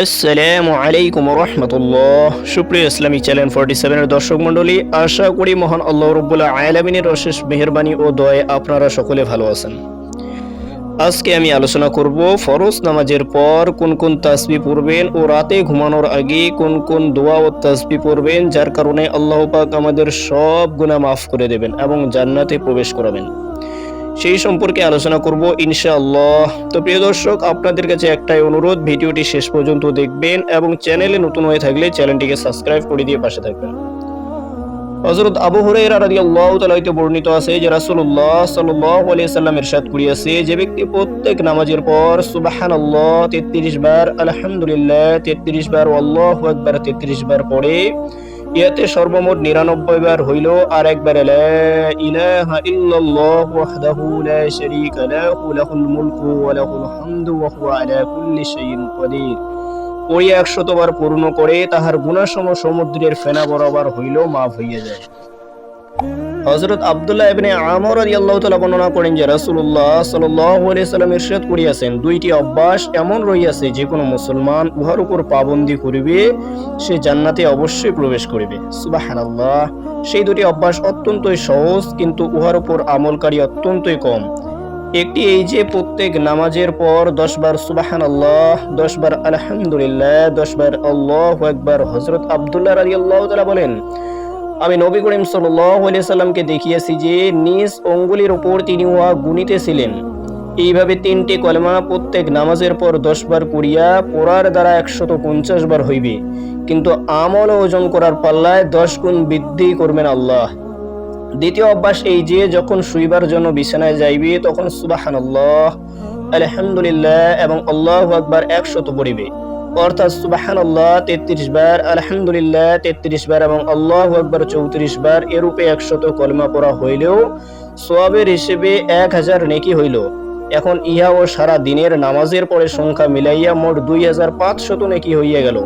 আসসালামু আলাইকুম রহমতুল্লাহ সুপ্রিয় ইসলামী চ্যানেল ফোর্টি সেভেনের দর্শক মণ্ডলী, আশা করি মহান আল্লাহ রব্বুল্লাহ আয়ালামিনের অশেষ মেহরবানি ও দয়ে আপনারা সকলে ভালো আছেন। আজকে আমি আলোচনা করব ফরজ নামাজের পর কোন কোন তাসবি পড়বেন ও রাতে ঘুমানোর আগে কোন কোন দোয়া ও তাসবি পড়বেন, যার কারণে আল্লাহ পাক আমাদের সব গুনাহ মাফ করে দেবেন এবং জান্নাতে প্রবেশ করাবেন। সেই সম্পর্কে আলোচনা করব ইনশাআল্লাহ। তো প্রিয় দর্শক, আপনাদের কাছে একটাই অনুরোধ, ভিডিওটি শেষ পর্যন্ত দেখবেন এবং চ্যানেলে নতুন হয়ে থাকলে চ্যানেলটিকে সাবস্ক্রাইব করে দিয়ে পাশে থাকবেন। হযরত আবু হুরায়রা রাদিয়াল্লাহু তাআলা বর্ণিত আছে যে রাসূলুল্লাহ সাল্লাল্লাহু আলাইহি সাল্লাম ইরশাদ করিয়াছে যে ব্যক্তি প্রত্যেক নামাজের পর সুবহানাল্লাহ 33 বার, আলহামদুলিল্লাহ 33 বার আল্লাহু আকবার 33 বার পড়ে ইয়াতে সর্বমোট নিরানব্বই বার হইল আর একবার ওই একশতবার পূর্ণ করে তাহার গুণাসম সমুদ্রের ফেনা বরাবর হইল মাফ হইয়া যায়। হযরত আব্দুল্লাহ ইবনে আমর রাদিয়াল্লাহু তাআলা বর্ণনা করেন যে আলাইহি সাল্লাম ইরশাদ করিয়াছেন। দুইটি অভ্যাস এমন রইয়াছে যে কোনো মুসলমান উহার উপর পাবন্দী করিবে, সে জান্নাতে অবশ্যই প্রবেশ করিবে। সুবহানাল্লাহ। সেই দুটি অভ্যাস অত্যন্তই সহজ, কিন্তু উহার উপর আমলকারী অত্যন্তই কম। একটি এই যে প্রত্যেক নামাজের পর দশ বার সুবাহান আল্লাহ দশ বার আলহামদুলিল্লাহ, দশ বার আল্লাহ একবার হজরত আবদুল্লাহ আলী আল্লাহ তালা বলেন আমি নবী করিম সাল্লামকে দেখিয়েছি যে নিজ অঙ্গুলির ওপর তিনি উহা গুনিতেছিলেন এইভাবে তিনটি কলমা প্রত্যেক নামাজের পর দশ বার পড়িয়া পড়ার দ্বারা একশত পঞ্চাশ বার হইবে। কিন্তু আমল ওজন করার পাল্লায় দশ গুণ বৃদ্ধি করবেন আল্লাহ। দ্বিতীয় অভ্যাস এই যে, যখন শুইবার জন্য বিছানায় যাইবে, তখন সুবাহান আল্লাহ আলহামদুলিল্লাহ এবং আল্লাহ আকবার একশত পড়িবে। অর্থাৎ সুবাহান আল্লাহ তেত্রিশ বার, আলহামদুলিল্লাহ তেত্রিশ বার এবং আল্লাহ আকবার চৌত্রিশ বার এরূপে একশত কলমা পড়া হইলেও সোয়াবের হিসেবে এক হাজার নেকি হইল। এখন ইহা ও সারা দিনের নামাজের পরে সংখ্যা মিলাইয়া মোট দুই হাজার পাঁচশত নেকি হইয়া গেল।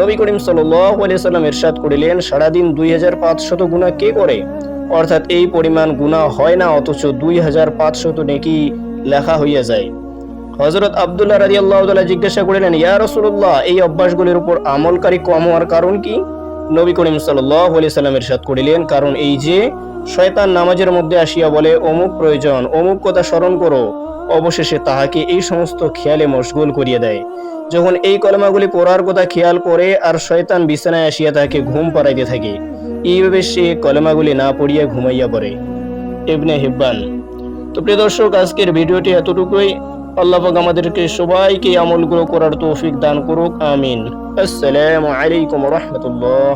নবী করিম সাল্লাম এরশাদ করিলেন, সারাদিন দুই হাজার পাঁচশত গুণা কে করে? অর্থাৎ এই পরিমাণ গুণা হয় না, অথচ দুই হাজার পাঁচশত নেকি লেখা হইয়া যায়। হজরত আবদুল্লাহ রাজি আল্লাহ জিজ্ঞাসা করিলেন, ইয়া রসুল্লাহ এই অভ্যাসগুলির উপর আমলকারী কম হওয়ার কারণ কি? নবী করিম সাল্লাহ এরশাদ করিলেন, কারণ এই যে শয়তান নামাজের মধ্যে আসিয়া বলে, অমুক প্রয়োজন, অমুক কথা স্মরণ করো, অবশেষে তাহাকে এই সমস্ত খেয়ালে মশগুল করিয়ে দেয়। যখন এই কলমাগুলি পড়ার কথা খেয়াল করে আর শয়তান বিছানায় আসিয়া তাহাকে ঘুম পাড়াইতে থাকে, এইভাবে সে কলমাগুলি না পড়িয়া ঘুমাইয়া পড়ে। ইবনে হিব্বান। তো প্রিয় দর্শক, আজকের ভিডিওটি এতটুকুই। আল্লাহ পাক আমাদেরকে সবাইকে আমলগুলো করার তৌফিক দান করুক আমিন। আসসালামু আলাইকুম রহমতুল্লাহ।